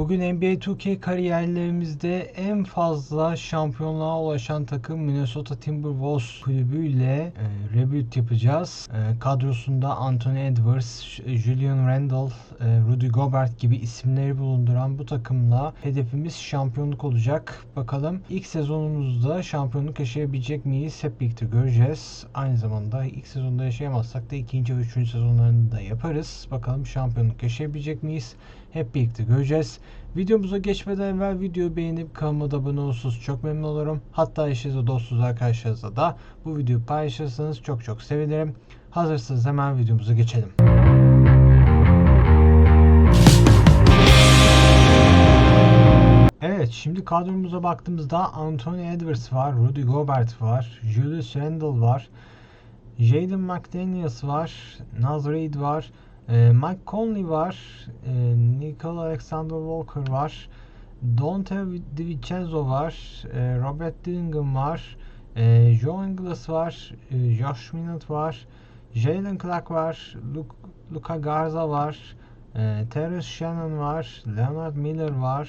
Bugün NBA 2K kariyerlerimizde en fazla şampiyonluğa ulaşan takım Minnesota Timberwolves kulübüyle e, rebuild yapacağız. E, kadrosunda Anthony Edwards, Julian Randle, e, Rudy Gobert gibi isimleri bulunduran bu takımla hedefimiz şampiyonluk olacak. Bakalım ilk sezonumuzda şampiyonluk yaşayabilecek miyiz? Hep birlikte göreceğiz. Aynı zamanda ilk sezonda yaşayamazsak da ikinci ve üçüncü sezonlarını da yaparız. Bakalım şampiyonluk yaşayabilecek miyiz? Hep birlikte göreceğiz. Videomuza geçmeden evvel videoyu beğenip kanalıma da abone olursanız çok memnun olurum. Hatta eşinizle dostunuz arkadaşlarınızla da bu videoyu paylaşırsanız çok çok sevinirim. Hazırsanız hemen videomuza geçelim. Evet şimdi kadromuza baktığımızda Anthony Edwards var, Rudy Gobert var, Julius Randle var, Jaden McDaniels var, Naz Reid var, e, Mike Conley var, e, Nicole Alexander Walker var, Dante DiVincenzo var, e, Robert Dillingham var, e, Joe Ingles var, e, Josh Minot var, Jalen Clark var, Luke, Luka Garza var, e, Terrence Shannon var, Leonard Miller var,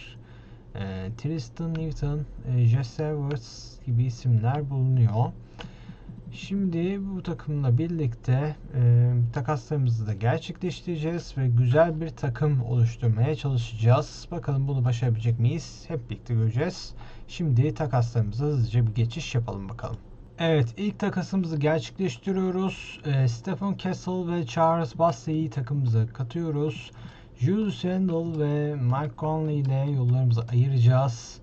e, Tristan Newton, e, Jesse Edwards gibi isimler bulunuyor. Şimdi bu takımla birlikte e, takaslarımızı da gerçekleştireceğiz ve güzel bir takım oluşturmaya çalışacağız. Bakalım bunu başarabilecek miyiz? Hep birlikte göreceğiz. Şimdi takaslarımıza hızlıca bir geçiş yapalım bakalım. Evet ilk takasımızı gerçekleştiriyoruz. E, Stephen Kessel ve Charles Bassey'i takımımıza katıyoruz. Julius Randle ve Mike Conley ile yollarımızı ayıracağız.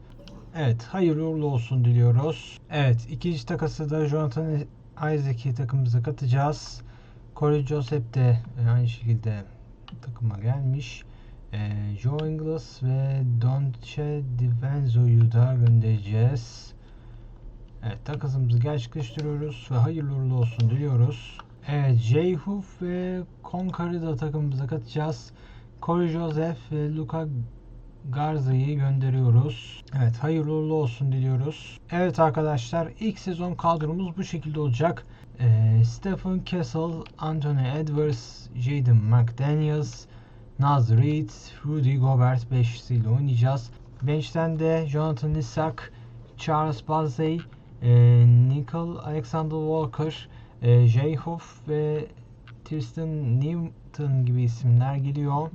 Evet hayırlı uğurlu olsun diliyoruz. Evet ikinci takası da Jonathan Isaac'i takımımıza katacağız. Corey Joseph de aynı şekilde takıma gelmiş. E, Joe Ingles ve Donche DiVenzo'yu da göndereceğiz. Evet takasımızı gerçekleştiriyoruz ve hayırlı uğurlu olsun diliyoruz. Evet Jay Hoof ve Concar'ı da takımımıza katacağız. Corey Joseph ve Luka Garza'yı gönderiyoruz. Evet hayırlı uğurlu olsun diliyoruz. Evet arkadaşlar ilk sezon kadromuz bu şekilde olacak. Ee, Stephen Kessel, Anthony Edwards, Jaden McDaniels, Naz Reid, Rudy Gobert beşlisiyle oynayacağız. Bench'ten de Jonathan Isaac, Charles Bassey, e, Nicole Alexander Walker, e, Jay Hoff ve Tristan Newton gibi isimler geliyor.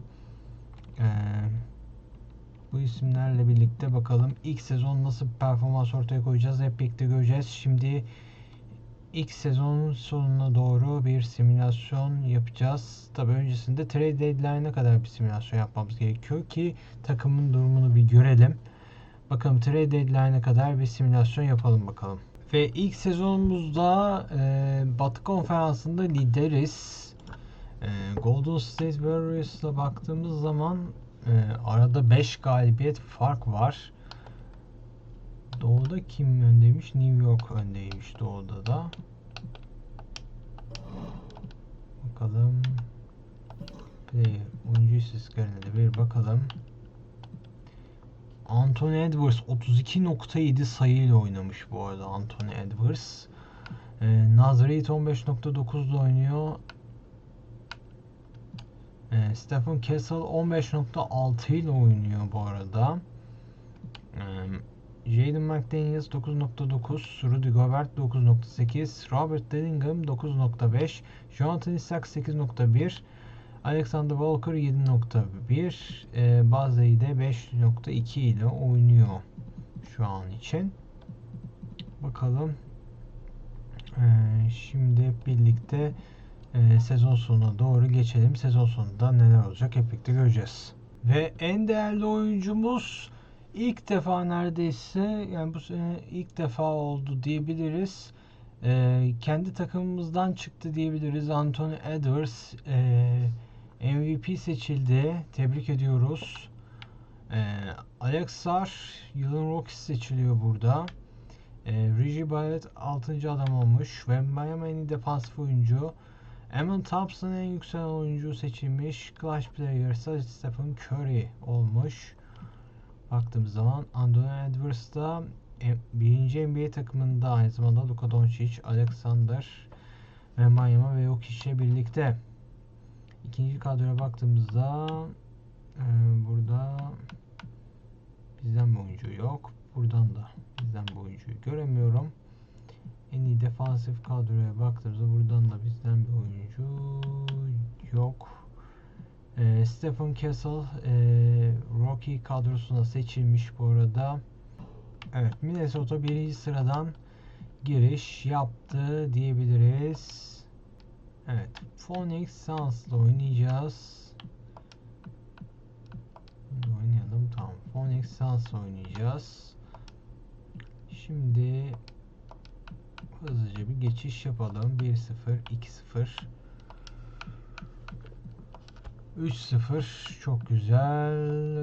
Eee bu isimlerle birlikte bakalım ilk sezon nasıl bir performans ortaya koyacağız hep birlikte göreceğiz. Şimdi ilk sezonun sonuna doğru bir simülasyon yapacağız. Tabi öncesinde trade deadline'e kadar bir simülasyon yapmamız gerekiyor ki takımın durumunu bir görelim. Bakalım trade deadline'e kadar bir simülasyon yapalım bakalım. Ve ilk sezonumuzda e, Batı Konferansı'nda lideriz. E, Golden State Warriors'la baktığımız zaman ee, arada 5 galibiyet fark var. Doğu'da kim öndeymiş? New York öndeymiş Doğu'da da. Bakalım. Play oyuncu istatistiklerine de bir bakalım. Anthony Edwards 32.7 sayıyla oynamış bu arada Anthony Edwards. Ee, Nazareth 15.9'da oynuyor. E, Stephen Kessel 15.6 ile oynuyor bu arada. Jaden McDaniels 9.9, Rudy Gobert 9.8, Robert Dillingham 9.5, Jonathan Isaac 8.1, Alexander Walker 7.1, e, Bazey de 5.2 ile oynuyor şu an için. Bakalım. Şimdi birlikte e, sezon sonuna doğru geçelim. Sezon sonunda neler olacak hep birlikte göreceğiz. Ve en değerli oyuncumuz ilk defa neredeyse yani bu sene ilk defa oldu diyebiliriz. E, kendi takımımızdan çıktı diyebiliriz. Anthony Edwards e, MVP seçildi. Tebrik ediyoruz. E, Alex Sar yılın Rookie seçiliyor burada. E, Reggie Barrett 6. adam olmuş ve Miami'nin defansif oyuncu Eamon Thompson en yükselen oyuncu seçilmiş. Clash Player ise Stephen Curry olmuş. Baktığımız zaman Anthony Edwards da e, birinci NBA takımında aynı zamanda Luka Doncic, Alexander ve Miami ve Jokic ile birlikte. İkinci kadroya baktığımızda e, burada buradan da bizden bu oyuncuyu göremiyorum. En iyi defansif kadroya baktığımızda buradan da bizden bir oyuncu yok. Ee, Stephen Kessel ee, Rocky kadrosuna seçilmiş bu arada. Evet Minnesota birinci sıradan giriş yaptı diyebiliriz. Evet Phoenix Suns'la oynayacağız. Oynayalım tamam. Phoenix Suns'la oynayacağız. Şimdi hızlıca bir geçiş yapalım. 1-0, 2-0. 3-0 çok güzel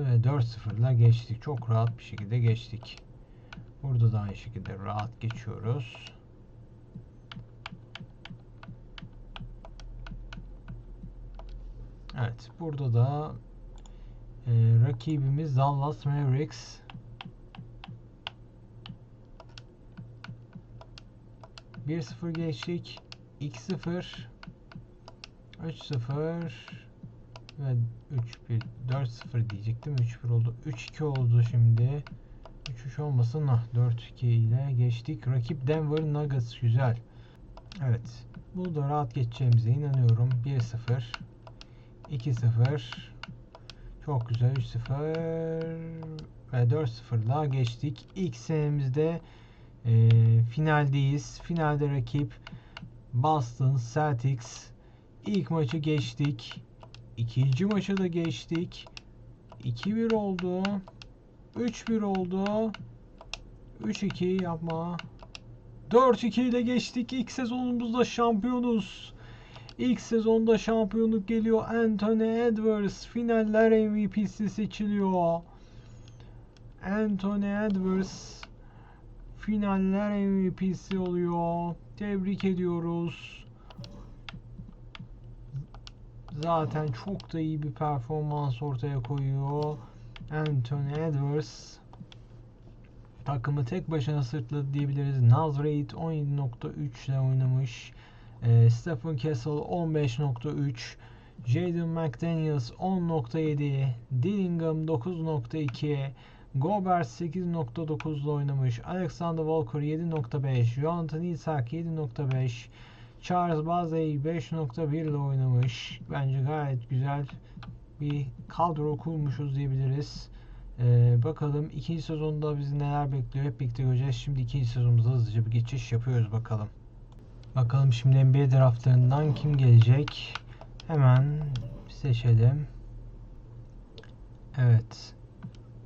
ve 4-0 ile geçtik. Çok rahat bir şekilde geçtik. Burada da aynı şekilde rahat geçiyoruz. Evet, burada da e, rakibimiz Dallas Mavericks. Bir sıfır geçtik. 2-0 3-0 ve 3-1 4-0 diyecektim. 3-1 oldu. 3-2 oldu şimdi. 3-3 olmasın. Ah 4-2 ile geçtik. Rakip Denver Nuggets güzel. Evet. Burada rahat geçeceğimize inanıyorum. 1-0 2-0 Çok güzel 3-0 ve 4-0 daha geçtik. İlk senemizde e, finaldeyiz. Finalde rakip Boston Celtics. İlk maçı geçtik. İkinci maçı da geçtik. 2-1 oldu. 3-1 oldu. 3-2 yapma. 4-2 ile geçtik. İlk sezonumuzda şampiyonuz. İlk sezonda şampiyonluk geliyor. Anthony Edwards finaller MVP'si seçiliyor. Anthony Edwards finaller MVP'si oluyor. Tebrik ediyoruz. Zaten çok da iyi bir performans ortaya koyuyor. Anthony Edwards takımı tek başına sırtladı diyebiliriz. Nazrate 17.3 ile oynamış. E, Stephen Kessel 15.3 Jaden McDaniels 10.7 Dillingham 9.2 Gobert 8.9 ile oynamış. Alexander Walker 7.5 Jonathan Isaac 7.5 Charles Bazey 5.1 ile oynamış. Bence gayet güzel bir kadro kurmuşuz diyebiliriz. Ee, bakalım ikinci sezonda bizi neler bekliyor hep birlikte göreceğiz. Şimdi ikinci sezonumuza hızlıca bir geçiş yapıyoruz bakalım. Bakalım şimdi NBA draftlarından kim gelecek? Hemen seçelim. Evet.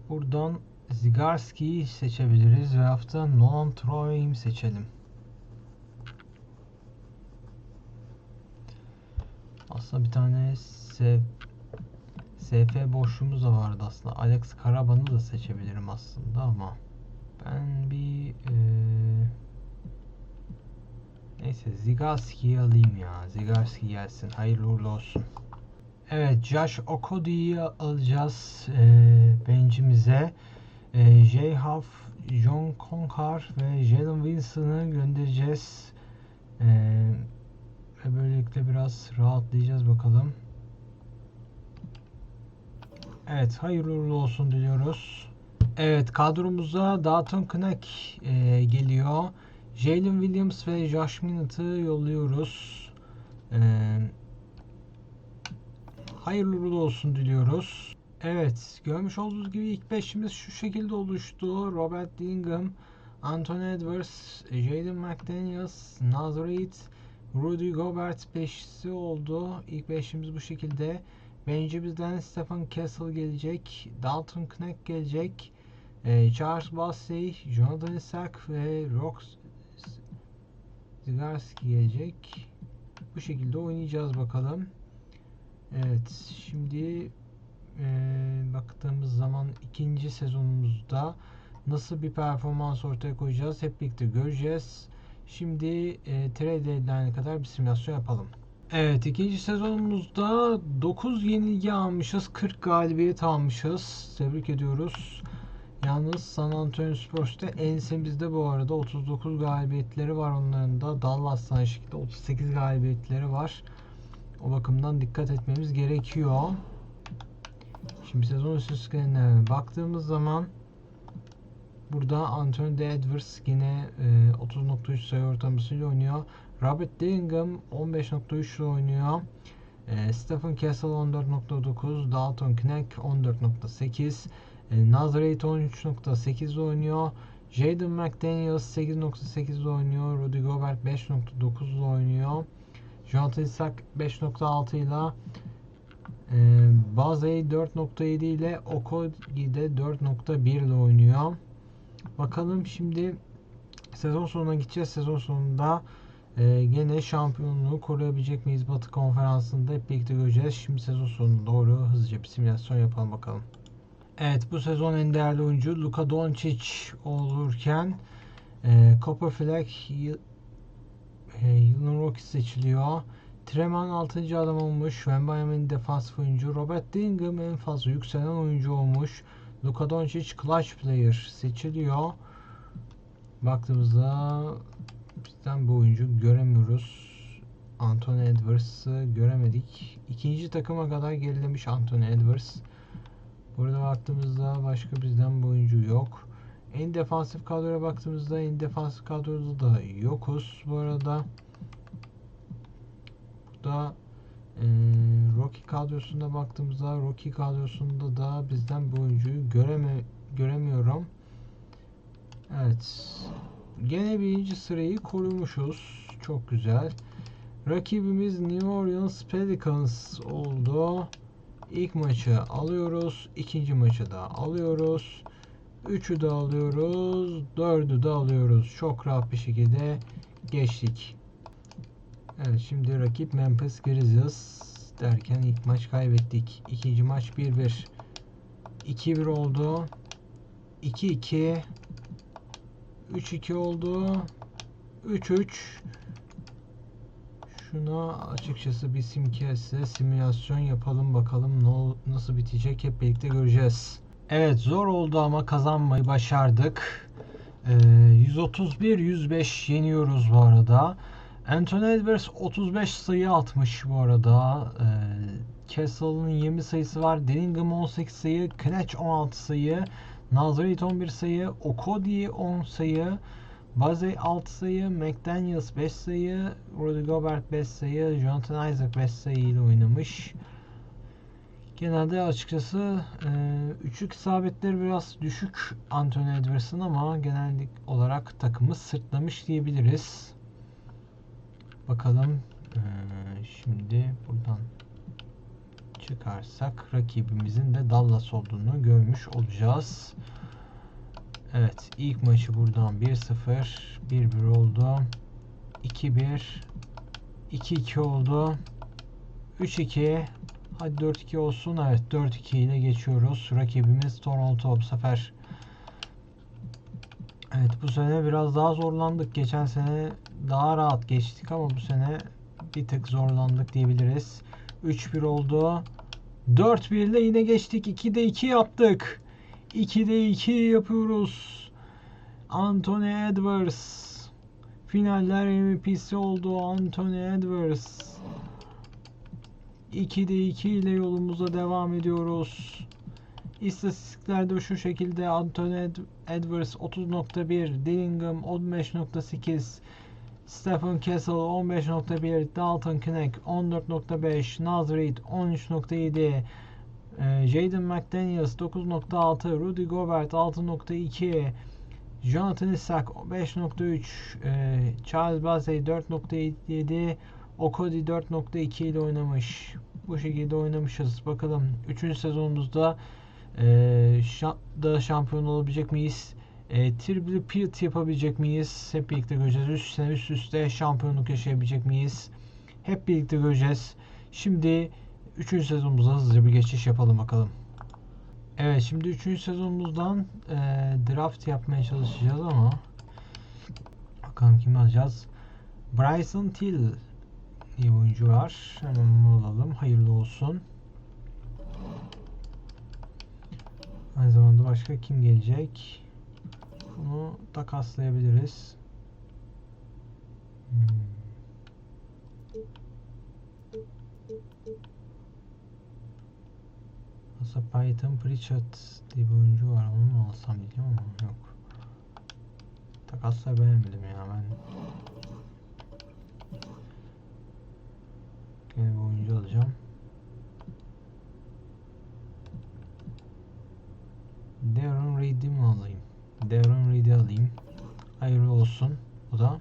Buradan Zigarski'yi seçebiliriz ve hafta Nolan Troy'u seçelim. Aslında bir tane SF, SF boşluğumuz da vardı aslında. Alex Karaban'ı da seçebilirim aslında ama ben bir ee, neyse Zigarski'yi alayım ya. Zigarski gelsin. Hayırlı uğurlu olsun. Evet Josh Okody'yi alacağız e, bencimize. E, J. Huff, John Conkar ve Jalen Wilson'ı göndereceğiz. E, ve böylelikle biraz rahatlayacağız bakalım. Evet hayırlı uğurlu olsun diliyoruz. Evet kadromuza Dalton Knack e, geliyor. Jalen Williams ve Josh Minnett'ı yolluyoruz. Eee hayırlı uğurlu olsun diliyoruz. Evet, görmüş olduğunuz gibi ilk beşimiz şu şekilde oluştu. Robert Dillingham, Anthony Edwards, Jaden McDaniels, Nazareth, Rudy Gobert beşisi oldu. İlk beşimiz bu şekilde. Bence bizden Stephen Kessel gelecek, Dalton Knack gelecek, e, Charles Bassey, Jonathan Isaac ve Rox Zigarski gelecek. Bu şekilde oynayacağız bakalım. Evet şimdi e, baktığımız zaman ikinci sezonumuzda nasıl bir performans ortaya koyacağız hep birlikte göreceğiz. Şimdi e, trade deadline'e kadar bir simülasyon yapalım. Evet ikinci sezonumuzda 9 yenilgi almışız 40 galibiyet almışız tebrik ediyoruz. Yalnız San Antonio Spurs'ta ensemizde bu arada 39 galibiyetleri var onların da Dallas'tan şekilde 38 galibiyetleri var. O bakımdan dikkat etmemiz gerekiyor. Şimdi sezon istatistiklerine baktığımız zaman Burada Anthony de Edwards yine e, 30.3 sayı ortalamasıyla oynuyor. Robert Dillingham 15.3 ile oynuyor. E, Stephen Castle 14.9, Dalton Knecht 14.8, e, Nazareth 13.8 ile oynuyor. Jaden McDaniels 8.8 ile oynuyor. Rudy Gobert 5.9 ile oynuyor. Isaac 5.6 ile e, Bazey 4.7 ile Okogi de 4.1 ile oynuyor. Bakalım şimdi sezon sonuna gideceğiz. Sezon sonunda e, gene şampiyonluğu koruyabilecek miyiz Batı konferansında hep birlikte göreceğiz. Şimdi sezon sonuna doğru hızlıca bir simülasyon yapalım bakalım. Evet bu sezon en değerli oyuncu Luka Doncic olurken e, Copperflag yı- e, yılın Rookie seçiliyor. Treman 6. adam olmuş. Wembanyama defansif oyuncu. Robert Dillingham en fazla yükselen oyuncu olmuş. Luka Doncic Clutch Player seçiliyor. Baktığımızda bizden bu oyuncu göremiyoruz. Anthony Edwards'ı göremedik. İkinci takıma kadar gerilemiş Anthony Edwards. Burada baktığımızda başka bizden bu oyuncu yok. En defansif kadroya baktığımızda en defansif kadroda da yokuz bu arada. Burada eee Rocky kadrosuna baktığımızda Rocky kadrosunda da bizden bu oyuncuyu göreme göremiyorum. Evet. Gene birinci sırayı korumuşuz. Çok güzel. Rakibimiz New Orleans Pelicans oldu. İlk maçı alıyoruz. ikinci maçı da alıyoruz. Üçü de alıyoruz. Dördü de alıyoruz. Çok rahat bir şekilde geçtik. Evet şimdi rakip Memphis Grizzlies derken ilk maç kaybettik. İkinci maç 1-1. 2-1 oldu. 2-2. 3-2 oldu. 3-3. Şuna açıkçası bir simkese simülasyon yapalım bakalım ne nasıl bitecek hep birlikte göreceğiz. Evet zor oldu ama kazanmayı başardık. Ee, 131-105 yeniyoruz bu arada. Anthony Edwards 35 sayı atmış bu arada. Ee, Castle'ın 20 sayısı var. Dillingham 18 sayı. Knecht 16 sayı. Nazareth 11 sayı. Okodi 10 sayı. Bazey 6 sayı. McDaniels 5 sayı. Rudy Gobert 5 sayı. Jonathan Isaac 5 sayı ile oynamış. Genelde açıkçası e, üçlük isabetleri biraz düşük Anthony Edwards'ın ama genellik olarak takımı sırtlamış diyebiliriz. Bakalım e, şimdi buradan çıkarsak rakibimizin de Dallas olduğunu görmüş olacağız. Evet ilk maçı buradan 1-0 1-1 oldu. 2-1 2-2 oldu. 3-2 Hadi 4-2 olsun. Evet 4-2 ile geçiyoruz. Rakibimiz Toronto bu sefer. Evet bu sene biraz daha zorlandık. Geçen sene daha rahat geçtik ama bu sene bir tık zorlandık diyebiliriz. 3-1 oldu. 4-1 ile yine geçtik. 2'de 2 yaptık. 2'de 2 yapıyoruz. Anthony Edwards. Finaller MVP'si oldu Anthony Edwards. 2'de 2 ile yolumuza devam ediyoruz. İstatistiklerde şu şekilde Anthony Ed- Edwards 30.1, Dillingham 15.8, Stephen Castle 15.1, Dalton Knecht 14.5, Nazareth 13.7, e, Jaden McDaniels 9.6, Rudy Gobert 6.2, Jonathan Isaac 5.3, e, Charles Bassey 4.7, Okodi 4.2 ile oynamış. Bu şekilde oynamışız. Bakalım 3. sezonumuzda e, da şampiyon olabilecek miyiz? E, triple peat yapabilecek miyiz? Hep birlikte göreceğiz. 3 sene üst üste şampiyonluk yaşayabilecek miyiz? Hep birlikte göreceğiz. Şimdi 3. sezonumuza hızlıca bir geçiş yapalım bakalım. Evet şimdi 3. sezonumuzdan e, draft yapmaya çalışacağız ama bakalım kimi alacağız. Bryson Till diye oyuncu var. Hemen onu alalım. Hayırlı olsun. Aynı zamanda başka kim gelecek? Bunu takaslayabiliriz. Hmm. Aslında Python Pritchard diye bir oyuncu var. Onu mu alsam diyeceğim ama yok. Takasları beğenmedim ya ben. Yine bir oyuncu alacağım. Darren Reed'i mi alayım? Darren Reed'i alayım. Hayırlı olsun. Bu da.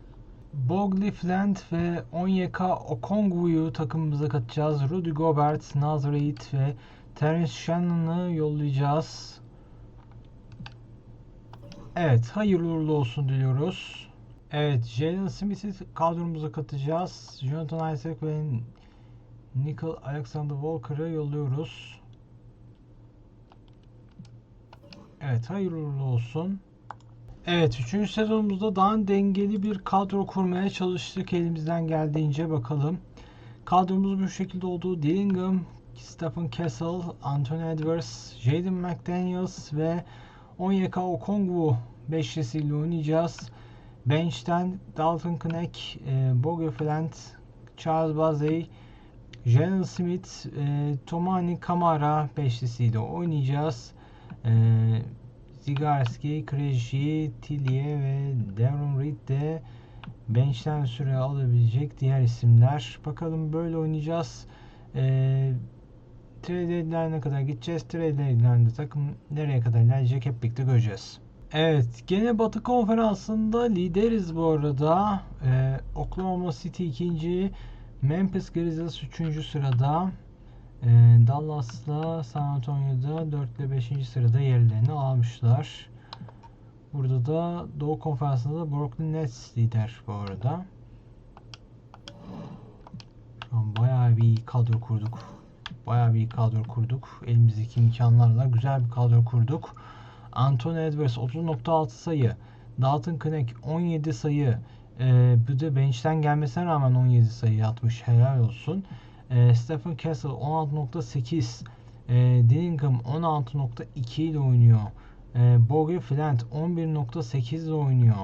Bogley Flint ve Onyeka Okongwu'yu takımımıza katacağız. Rudy Gobert, Naz Reid ve Terence Shannon'ı yollayacağız. Evet, hayırlı uğurlu olsun diliyoruz. Evet, Jalen Smith'i kadromuza katacağız. Jonathan Isaac ve Nickel Alexander Walker'ı yolluyoruz. Evet, hayırlı olsun. Evet, 3. sezonumuzda daha dengeli bir kadro kurmaya çalıştık elimizden geldiğince bakalım. Kadromuz bu şekilde oldu. Dillingham, Stephen Kessel, Anthony Edwards, Jaden McDaniels ve Onyeka Okongwu beşlisiyle oynayacağız. Bench'ten Dalton Knecht, e, Bogue Flint, Charles Bazey, Jalen Smith, e, Tomani Kamara beşlisiyle oynayacağız. E, Zigarski, Krejci, Tilye ve Devon Reed de bench'ten süre alabilecek diğer isimler. Bakalım böyle oynayacağız. Ee, trade deadline'e kadar gideceğiz. Trade deadline'de takım nereye kadar ilerleyecek hep birlikte göreceğiz. Evet, gene Batı Konferansı'nda lideriz bu arada. Ee, Oklahoma City ikinci, Memphis Grizzlies üçüncü sırada. Ee, Dallas'la San Antonio'da 4 ile 5. sırada yerlerini almışlar. Burada da Doğu Konferansı'nda da Brooklyn Nets lider bu arada. Şu an bayağı bir kadro kurduk. Bayağı bir kadro kurduk. Elimizdeki imkanlarla güzel bir kadro kurduk. Anthony Edwards 30.6 sayı. Dalton Knecht 17 sayı. Ee, bu da bench'ten gelmesine rağmen 17 sayı atmış. Helal olsun. E, Stephen Kessel 16.8 e, Dillingham 16.2 ile oynuyor. E, Bogue Flint 11.8 ile oynuyor.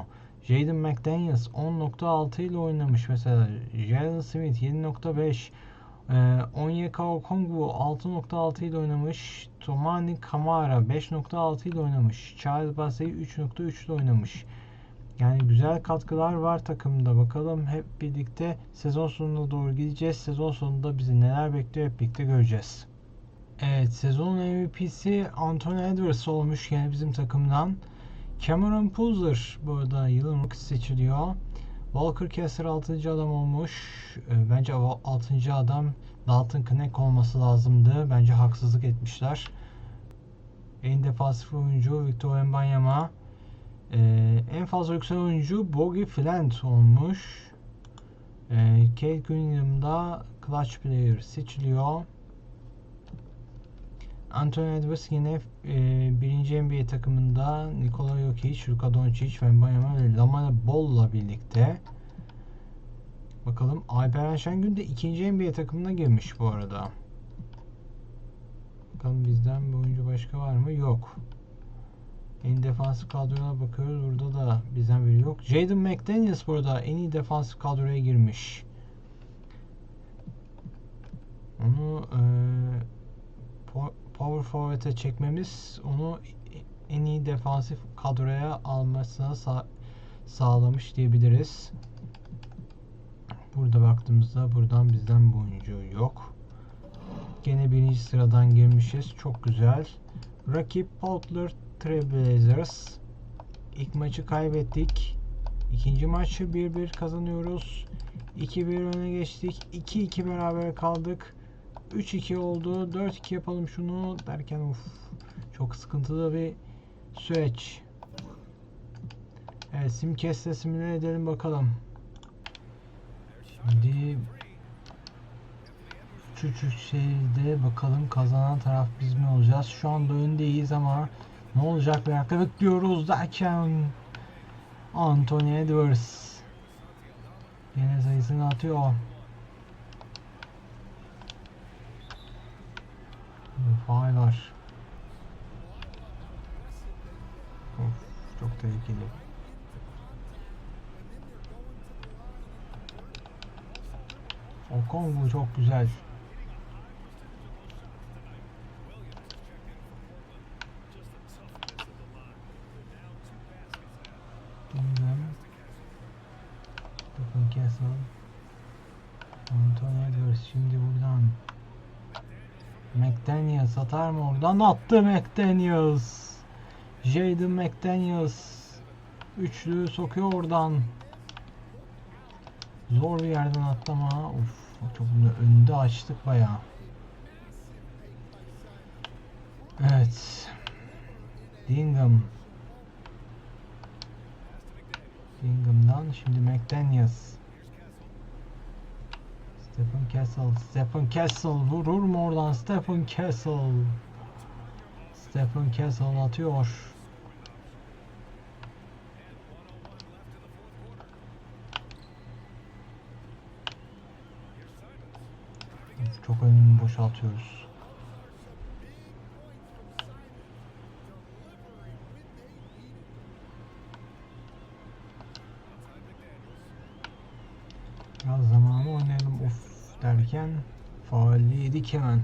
Jaden McDaniels 10.6 ile oynamış mesela. Jalen Smith 7.5 e, Onyeka Okongwu 6.6 ile oynamış. Tomani Kamara 5.6 ile oynamış. Charles Bassey 3.3 ile oynamış. Yani güzel katkılar var takımda. Bakalım hep birlikte sezon sonuna doğru gideceğiz. Sezon sonunda bizi neler bekliyor hep birlikte göreceğiz. Evet sezonun MVP'si Anthony Edwards olmuş yani bizim takımdan. Cameron Pulser bu arada yılın rookie seçiliyor. Walker Kessler 6. adam olmuş. Ee, Bence 6. adam Dalton Knecht olması lazımdı. Bence haksızlık etmişler. En defansif oyuncu Victor Wembanyama. Ee, en fazla yükselen oyuncu Bogie Flint olmuş. Ee, Kate Cunningham'da Clutch Player seçiliyor. Anthony Edwards yine e, birinci NBA takımında Nikola Jokic, Luka Doncic, Wembanyama ve Lamela Ball'la birlikte. Bakalım Alperen Şengün de ikinci NBA takımına girmiş bu arada. Bakalım bizden bir oyuncu başka var mı? Yok. En defansif kadroya bakıyoruz. Burada da bizden biri yok. Jaden McDaniels burada en iyi defansif kadroya girmiş. Onu e, power forward'e çekmemiz onu en iyi defansif kadroya almasına sa sağlamış diyebiliriz. Burada baktığımızda buradan bizden bu oyuncu yok. Gene birinci sıradan girmişiz. Çok güzel. Rakip Portland Trailblazers. İlk maçı kaybettik. İkinci maçı 1-1 kazanıyoruz. 2-1 öne geçtik. 2-2 beraber kaldık. 3-2 oldu. 4-2 yapalım şunu derken uf, çok sıkıntılı bir süreç. Evet sim keste simüle edelim bakalım. Şimdi 3-3 şeyde bakalım kazanan taraf biz mi olacağız? Şu anda öndeyiz ama ne olacak merakla bekliyoruz derken Anthony Edwards yine sayısını atıyor. Faal çok tehlikeli. Okongwu çok güzel. Bilmem. Castle. Anthony Edwards şimdi buradan. McDaniels atar mı oradan? Attı McDaniels. Jaden McDaniels. Üçlü sokuyor oradan. Zor bir yerden atlama. Uf, çok bunu önde açtık bayağı. Evet. Dingham. Dingham'dan şimdi McDaniels. Stephen Castle. Stephen Castle vurur mu oradan? Stephen Castle. Stephen Castle atıyor. Çok önünü boşaltıyoruz. Biraz derken faal yedik hemen.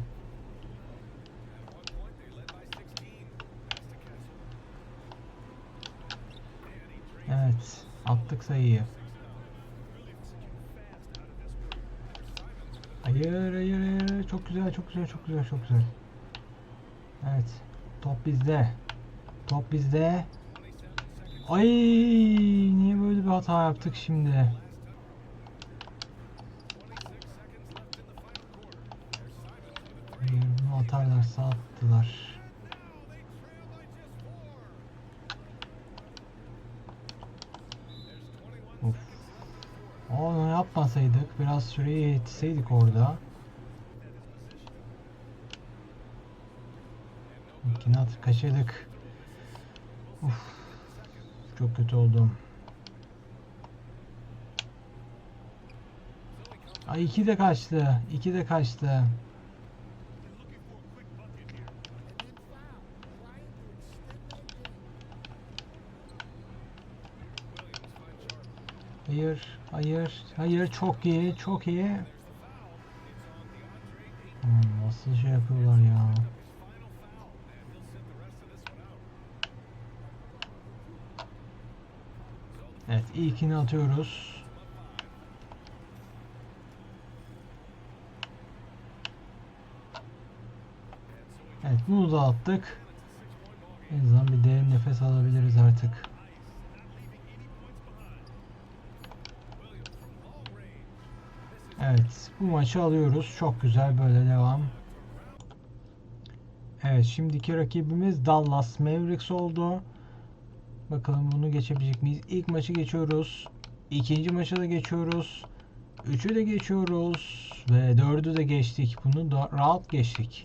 Evet attık sayıyı. Hayır hayır hayır çok güzel çok güzel çok güzel çok güzel. Evet top bizde. Top bizde. Ay niye böyle bir hata yaptık şimdi? Hayır, bunu attılar. Of. Onu yapmasaydık, biraz süreyi yetişseydik orada. İkini at kaçırdık. Uf. Çok kötü oldum. Ay iki de kaçtı. iki de kaçtı. Hayır, hayır, hayır çok iyi, çok iyi. Hmm, nasıl şey yapıyorlar ya? Evet, ilkini atıyoruz. Evet, bunu da attık. En azından bir derin nefes alabiliriz artık. Evet, bu maçı alıyoruz. Çok güzel böyle devam. Evet, şimdiki rakibimiz Dallas Mavericks oldu. Bakalım bunu geçebilecek miyiz? İlk maçı geçiyoruz. İkinci maçı da geçiyoruz. Üçü de geçiyoruz. Ve dördü de geçtik. Bunu da rahat geçtik.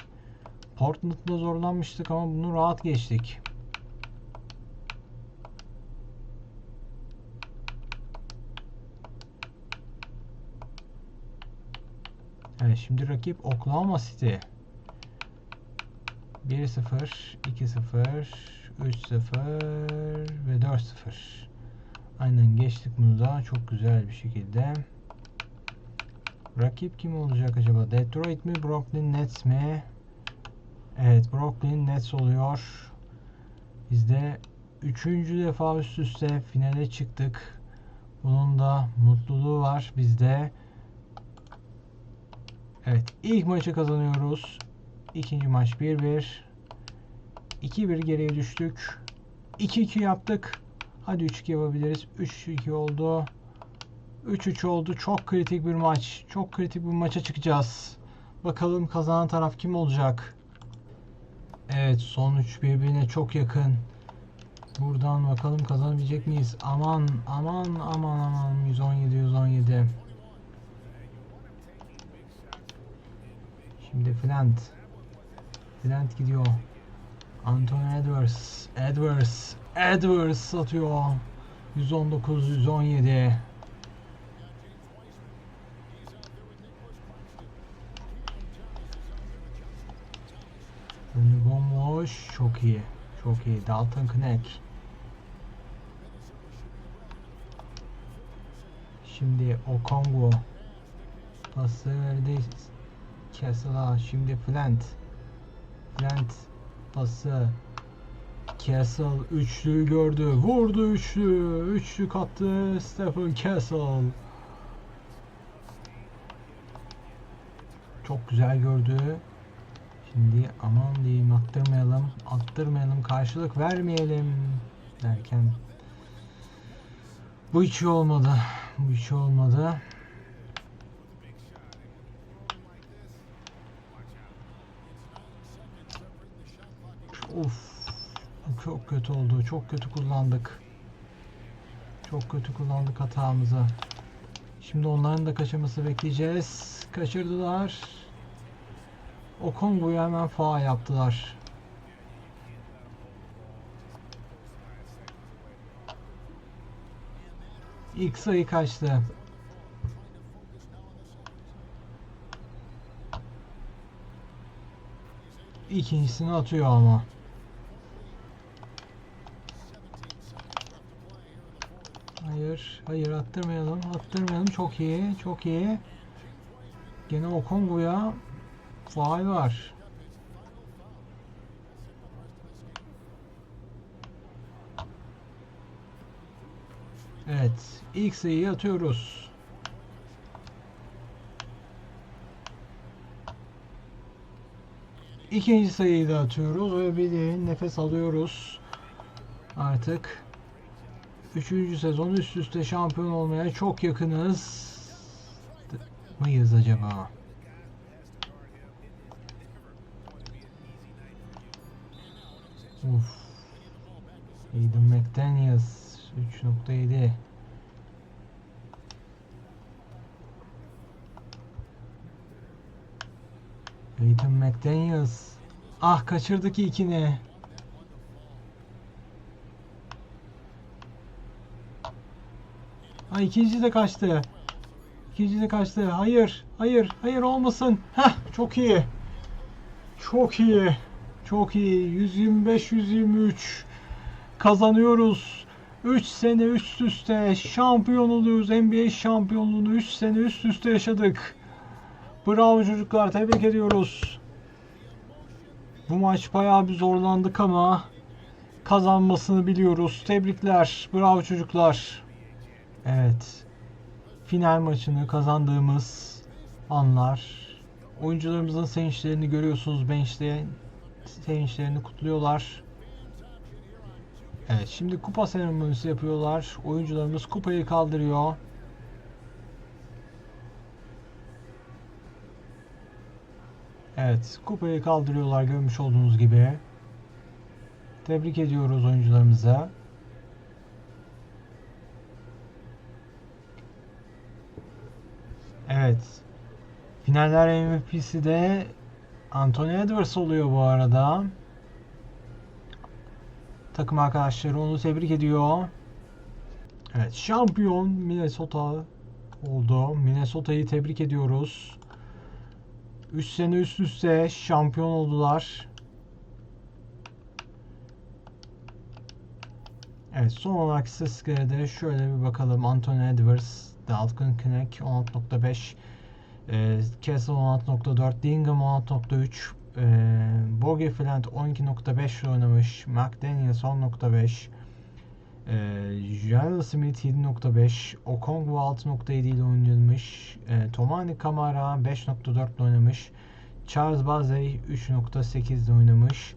Portland'da zorlanmıştık ama bunu rahat geçtik. Evet şimdi rakip Oklahoma City. 1-0, 2-0, 3-0 ve 4-0. Aynen geçtik bunu da çok güzel bir şekilde. Rakip kim olacak acaba? Detroit mi, Brooklyn Nets mi? Evet, Brooklyn Nets oluyor. Biz de üçüncü defa üst üste finale çıktık. Bunun da mutluluğu var bizde. Evet, ilk maçı kazanıyoruz. İkinci maç 1-1. 2-1 geriye düştük. 2-2 yaptık. Hadi 3-2 yapabiliriz. 3-2 oldu. 3-3 oldu. Çok kritik bir maç. Çok kritik bir maça çıkacağız. Bakalım kazanan taraf kim olacak? Evet son 3 birbirine çok yakın. Buradan bakalım kazanabilecek miyiz? Aman aman aman aman 117 117. Şimdi Flint. Flint gidiyor. Anthony Edwards. Edwards. Edwards atıyor. 119 117. Önü bomboş. Çok iyi. Çok iyi. Dalton Kneck. Şimdi Okongo. Pası verdi. Kesla şimdi Plant. Plant pası. Castle üçlüyü gördü. Vurdu üçlü. Üçlük attı Stephen Castle. Çok güzel gördü. Şimdi aman diyeyim attırmayalım. Attırmayalım. Karşılık vermeyelim. Derken bu hiç olmadı. Bu hiç olmadı. Of. Çok kötü oldu. Çok kötü kullandık. Çok kötü kullandık hatamızı. Şimdi onların da kaçırması bekleyeceğiz. Kaçırdılar. O Kongo'yu hemen faal yaptılar. İlk sayı kaçtı. İkincisini atıyor ama. Hayır, hayır attırmayalım, attırmayalım. Çok iyi, çok iyi. Gene o Kongo'ya faal var. Evet, ilk sayıyı atıyoruz. İkinci sayıyı da atıyoruz ve bir nefes alıyoruz. Artık Üçüncü sezon üst üste şampiyon olmaya çok yakınız. Mıyız acaba? Uf. Aiden McDaniels 3.7 Aiden McDaniels Ah kaçırdık ikini. Ay ikinci de kaçtı. İkinci de kaçtı. Hayır. Hayır. Hayır olmasın. Heh çok iyi. Çok iyi. Çok iyi. 125 123 kazanıyoruz. 3 sene üst üste şampiyon oluyoruz. NBA şampiyonluğunu 3 sene üst üste yaşadık. Bravo çocuklar. Tebrik ediyoruz. Bu maç bayağı bir zorlandık ama kazanmasını biliyoruz. Tebrikler. Bravo çocuklar. Evet. Final maçını kazandığımız anlar. Oyuncularımızın sevinçlerini görüyorsunuz. Bench'te sevinçlerini kutluyorlar. Evet şimdi kupa seremonisi yapıyorlar. Oyuncularımız kupayı kaldırıyor. Evet kupayı kaldırıyorlar görmüş olduğunuz gibi. Tebrik ediyoruz oyuncularımıza. Evet. Finaller MVP'si de Anthony Edwards oluyor bu arada. Takım arkadaşları onu tebrik ediyor. Evet, şampiyon Minnesota oldu. Minnesota'yı tebrik ediyoruz. 3 sene üst üste şampiyon oldular. Evet, son olarak istatistiklere de şöyle bir bakalım. Anthony Edwards Dalton Kneck 16.5 e, Castle 16.4 Dingham 16.3 e, Bogey Flint 12.5 oynamış McDaniels 10.5 e, Jalen Smith 7.5 Okongwu 6.7 ile oynamış e, Tomani Kamara 5.4 oynamış Charles Bazey 3.8 ile oynamış.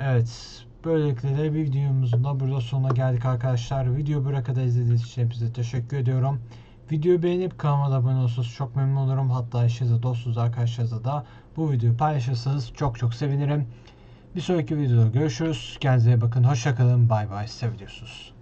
Evet Böylelikle de videomuzun da burada sonuna geldik arkadaşlar. Video buraya kadar izlediğiniz için hepinize teşekkür ediyorum. Videoyu beğenip kanalıma abone olursanız çok memnun olurum. Hatta eşinize, dostunuz, arkadaşlarınıza da bu videoyu paylaşırsanız çok çok sevinirim. Bir sonraki videoda görüşürüz. Kendinize bakın. Hoşçakalın. Bay bay. Seviyorsunuz.